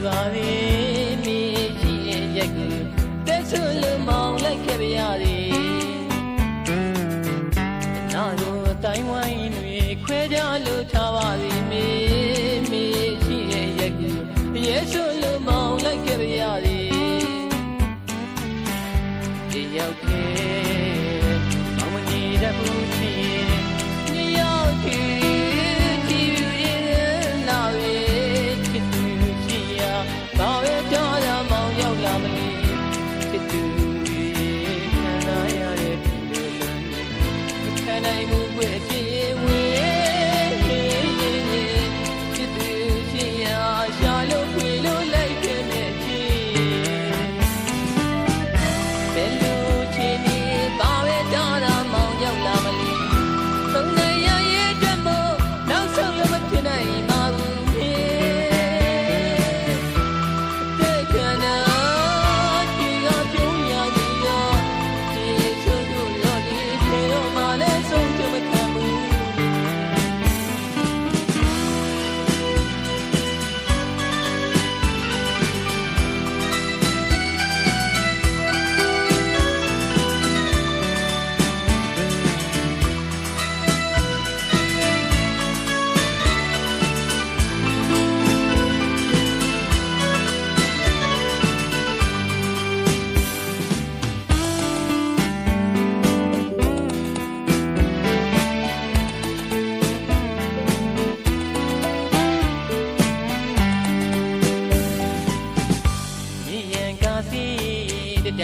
စီတတိုင်းကြီးပဲခြားနေပါလေမိရှိရဲ့ရက်ကူတက်ဆွလို့မောင်းလိုက်ခဲ့ပါရသည်နာတို့အတိုင်းဝိုင်းတွေခွဲကြလို့ထားပါစီမိမိရှိရဲ့ရက်ကူယေဆုလို့မောင်းလိုက်ခဲ့ပါရ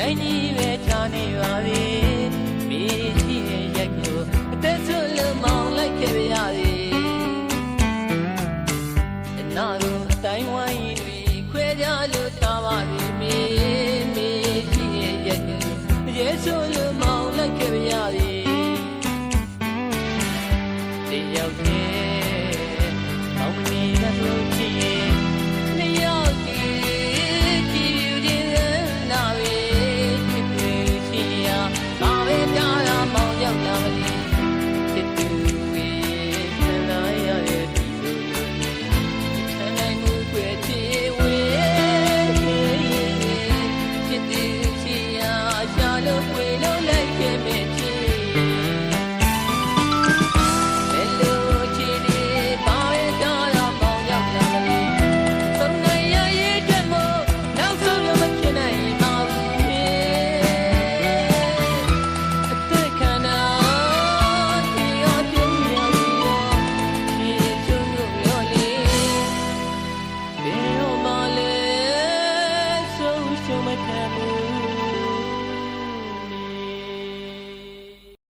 တိုင်းကြီးပဲခြာနေပါသည်မိရှိရဲ့ရက်ကိုအသက်ဆွလွန်မောင်းလိုက်ခဲ့ပါရသည်အနာတို့အတိုင်းဝိုင်းတွေခွဲကြလို့သားပါသည်မိမိရှိရဲ့ရက်ကိုရဲဆွလွန်မောင်းလိုက်ခဲ့ပါရသည်တယောက်